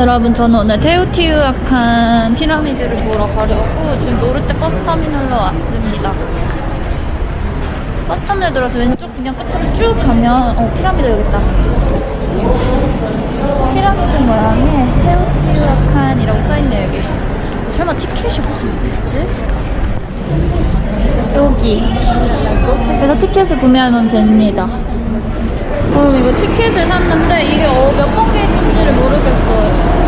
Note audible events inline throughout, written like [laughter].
여러분 저는 오늘 테오티우아칸 피라미드를 보러 가려고 지금 노르테 버스터미널로 왔습니다. 버스터미널 들어서 왼쪽 그냥 끝으로 쭉 가면 어 피라미드 여기 있다. 피라미드 모양의 테오티우아칸이라고 써있네요 여기. 설마 티켓이 무슨 거겠지? 여기. 그래서 티켓을 구매하면 됩니다. 그럼 이거 티켓을 샀는데 이게 어, 몇번 게이트인지를 모르겠어요.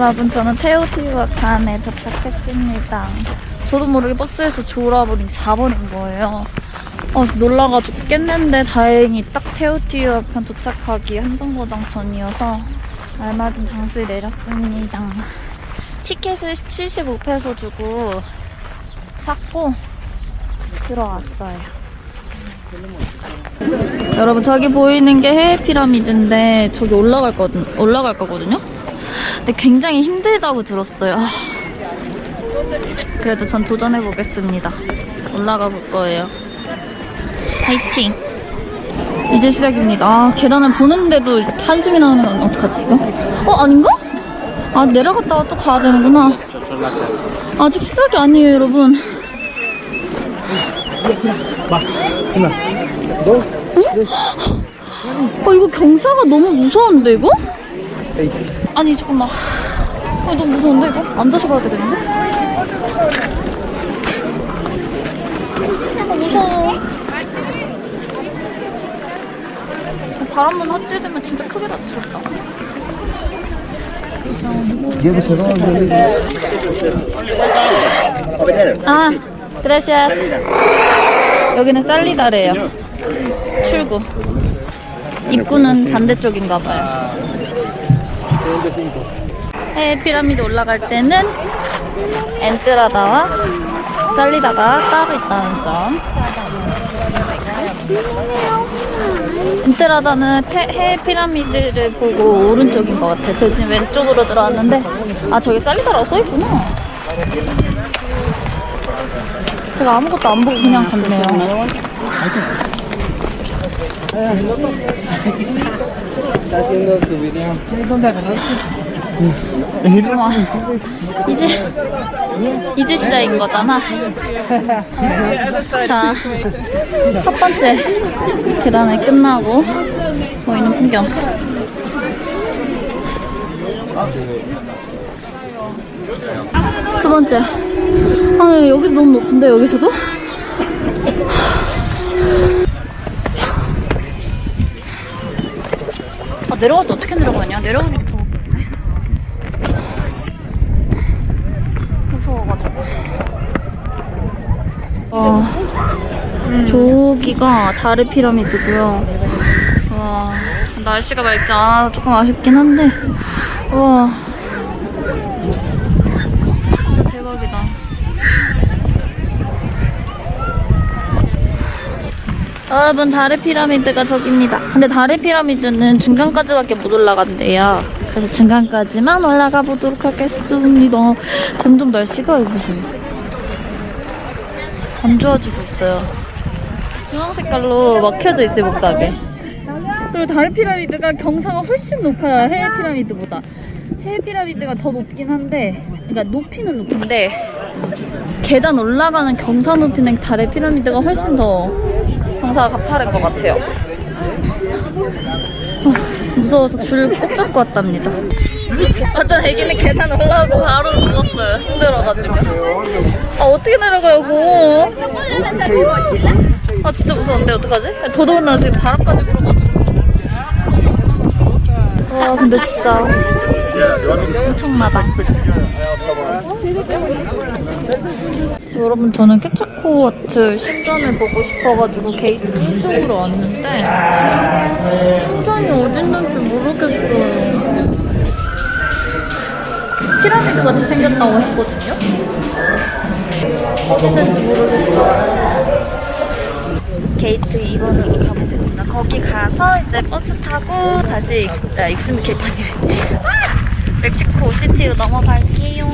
여러분, 저는 테오티우아칸에 도착했습니다. 저도 모르게 버스에서 졸아버린, 자버린 거예요. 어, 놀라가지고 깼는데 다행히 딱 테오티우아칸 도착하기 한 정거장 전이어서 알맞은 장소에 내렸습니다. 티켓을 75페소 주고 샀고 들어왔어요. 여러분 저기 보이는 게 해외 피라미드인데 저기 올라갈 거든 올라갈 거거든요. 근데 굉장히 힘들다고 들었어요. 아. 그래도 전 도전해 보겠습니다. 올라가 볼 거예요. 파이팅! 이제 시작입니다. 아, 계단을 보는데도 한숨이 나오는 건 어떡하지, 이거? 어, 아닌가? 아, 내려갔다가 또 가야 되는구나. 아직 시작이 아니에요, 여러분. 어, 이거 경사가 너무 무서운데, 이거? 아니, 잠깐만. 어, 너무 무서운데, 이거? 앉아서 가야 되겠는데? 아, 무서워. 바람만 헛되되면 진짜 크게 다치겠다. 아, 그라시아스. 여기는 살리다래요. 출구. 입구는 반대쪽인가 봐요. 해외 피라미드 올라갈 때는 엔트라다와 살리다가 따로 있다는 점. 엔트라다는 페- 해외 피라미드를 보고 오른쪽인 것 같아요. 저 지금 왼쪽으로 들어왔는데, 아, 저기 살리다라고 써있구나. 제가 아무것도 안 보고 그냥 갔네요. Está haciendo su video. 잠깐만. 이제, 이제 시작인 거잖아. 자, 첫 번째 계단을 끝나고 보이는 풍경. 두 번째. 아, 네, 여기 너무 높은데, 여기서도? 아, 내려갈 때 어떻게 내려가냐? 내려가는 게더 높네. 무서워가지고. 와, 저기가 다르 피라미드고요. 와, 날씨가 맑지 않아 조금 아쉽긴 한데, 와, 진짜 대박이다. 여러분 다르 피라미드가 저기입니다. 근데 다르 피라미드는 중간까지밖에 못 올라간대요. 그래서 중간까지만 올라가 보도록 하겠습니다. 점점 날씨가 무슨 안 좋아지고 있어요. 주황 색깔로 막혀져 있어요 못 가게. 그리고 다른 피라미드가 경사가 훨씬 높아요 해외 피라미드보다. 해외 피라미드가 더 높긴 한데, 그러니까 높이는 높은데 계단 올라가는 경사 높이는 달의 피라미드가 훨씬 더 경사가 가파른 것 같아요. 아, 무서워서 줄 꼭 잡고 왔답니다. 어떤 애기는 계단 올라오고 바로 죽었어요. 힘들어가지고. 아, 어떻게 내려가요, 이거? 아, 진짜 무서운데, 어떡하지? 더더군 나 지금 바람까지 불어가지고. 와, 근데 진짜 엄청나다. 여러분, 저는 케차코와트 신전을 보고 싶어가지고 게이트 이쪽으로 왔는데, 신전이 어딨는지 모르겠어요. 피라미드 같이 생겼다고 했거든요? 어디 있는지 모르겠어요. 게이트 2번으로 가보겠습니다. 거기 가서 이제 버스 타고 다시 익스, 아, 익스미 길판이래. 아! 멕시코 시티로 넘어갈게요.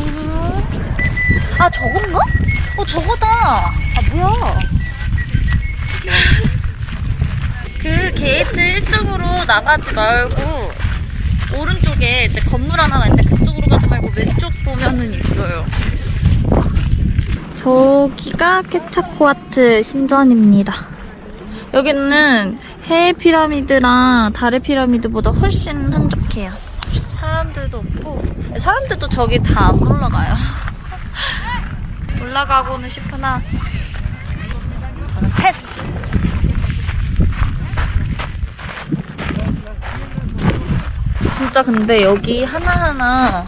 아, 저건가? 어, 저거다. 아, 뭐야. 그 게이트 일쪽으로 나가지 말고 오른쪽에 이제 건물 하나가 있는데 그쪽으로 가지 말고 왼쪽 보면은 있어요. 저기가 케차코아트 신전입니다. 여기는 해의 피라미드랑 달의 피라미드보다 훨씬 한적해요. 사람들도 없고 사람들도 저기 다 안 올라가요. [laughs] 올라가고는 싶으나 저는 패스. 진짜 근데 여기 하나하나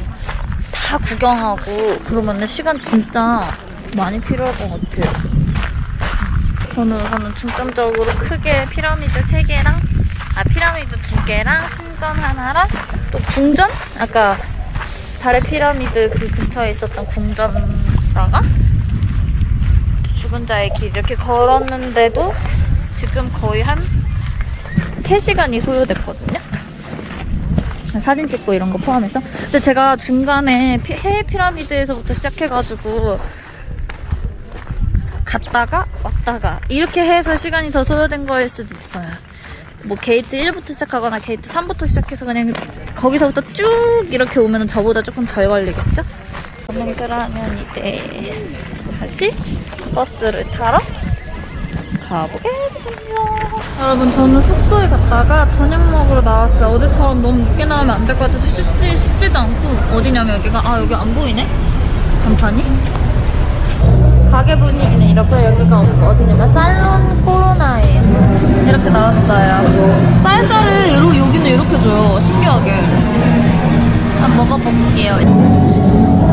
다 구경하고 그러면 시간 진짜 많이 필요할 것 같아요. 저는 우선은 중점적으로 크게 피라미드 3개랑 아 피라미드 2개랑 신전 하나랑 또 궁전? 아까 달의 피라미드 그 근처에 있었던 궁전 다가 죽은 자의 길 이렇게 걸었는데도 지금 거의 한 3시간이 소요됐거든요. 사진 찍고 이런 거 포함해서. 근데 제가 중간에 피- 해외 피라미드에서부터 시작해가지고 갔다가 왔다가 이렇게 해서 시간이 더 소요된 거일 수도 있어요. 뭐 게이트 1부터 시작하거나 게이트 3부터 시작해서 그냥 거기서부터 쭉 이렇게 오면 저보다 조금 덜 걸리겠죠? 저는 그러면 이제 다시 버스를 타러 가보겠습니다. 여러분 저는 숙소에 갔다가 저녁 먹으러 나왔어요. 어제처럼 너무 늦게 나오면 안 될 것 같아서 씻지, 씻지도 않고 어디냐면 여기가 아 여기 안 보이네? 간판이? 가게 분위기는 이렇고 여기가 어디냐면 살론 코로나예요. 이렇게 나왔어요. 쌀쌀을 여기는 이렇게 줘요. 신기하게. 한번 먹어볼게요.